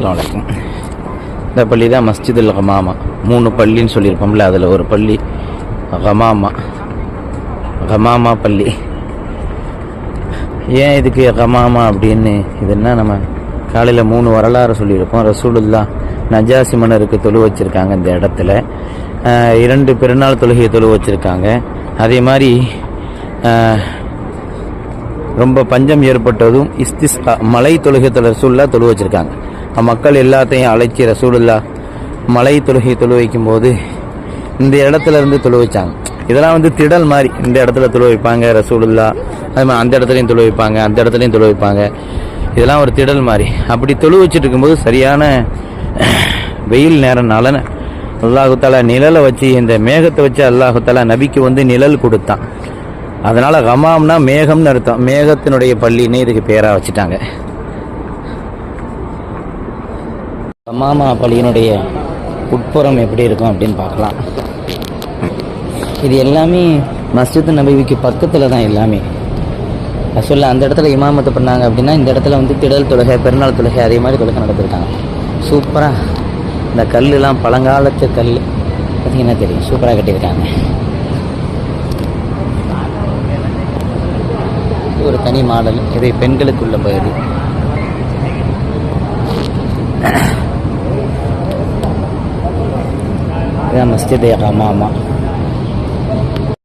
அஸ்லாம் வலைக்கும் இந்த பள்ளி தான் மஸ்ஜிதுல் ஹமாமா. மூணு பள்ளின்னு சொல்லியிருப்போம்ல அதில் ஒரு பள்ளி ஹமாமா. ஹமாமா பள்ளி. ஏன் இதுக்கு ஹமாமா அப்படின்னு இதுன்னா நம்ம காலையில் மூணு வரலாறு சொல்லியிருப்போம். ரசூலுல்லா நஜாசி மன்னருக்கு தொழு வச்சுருக்காங்க இந்த இடத்துல. இரண்டு பெருநாள் தொழுகையை தொழு வச்சுருக்காங்க. அதே மாதிரி ரொம்ப பஞ்சம் ஏற்பட்டதும் இஸ்திஸ்கா மலை தொழுகை ரசூல்லா தொழு வச்சுருக்காங்க. மக்கள் எல்லாத்தையும் அழைச்சி ரசூலுல்லா மலை தொழுகை தொழு வைக்கும் போது இந்த இடத்துல இருந்து தொழு வச்சாங்க. இதெல்லாம் வந்து திடல் மாதிரி இந்த இடத்துல தொழு வைப்பாங்க ரசூலுல்லா. அது மாதிரி அந்த இடத்துலையும் தொழு வைப்பாங்க அந்த இடத்துலையும் தொழு வைப்பாங்க. இதெல்லாம் ஒரு திடல் மாதிரி. அப்படி தொழு வச்சுட்டு இருக்கும்போது சரியான வெயில் நேரம்னால அல்லாஹு நிழலை வச்சு இந்த மேகத்தை வச்சு அல்லாஹுத்தால நபிக்கு வந்து நிழல் கொடுத்தான். அதனால் ஹமாம்னா மேகம்னு அர்த்தம். மேகத்தினுடைய பள்ளின்னு இதுக்கு பேராக வச்சுட்டாங்க. மாமா பள்ளியினுடைய உட்புறம் எப்படி இருக்கும் அப்படின்னு பார்க்கலாம். இது எல்லாமே மஸ்ஜித் நபிவிக்கு பக்கத்தில் தான் எல்லாமே. சொல்ல அந்த இடத்துல இமாமத்தை பண்ணாங்க அப்படின்னா இந்த இடத்துல வந்து திடல் தொழுகை பெருநாள் தொழுகை அதே மாதிரி தொழுகை நடத்திருக்காங்க. சூப்பராக இந்த கல்லுலாம் பழங்காலத்து கல். பார்த்தீங்கன்னா தெரியும்? சூப்பராக கட்டியிருக்காங்க. ஒரு தனி மாடல். இது பெண்களுக்குள்ள பகுதி இதான் மஸ்ஜித் ஹமாமா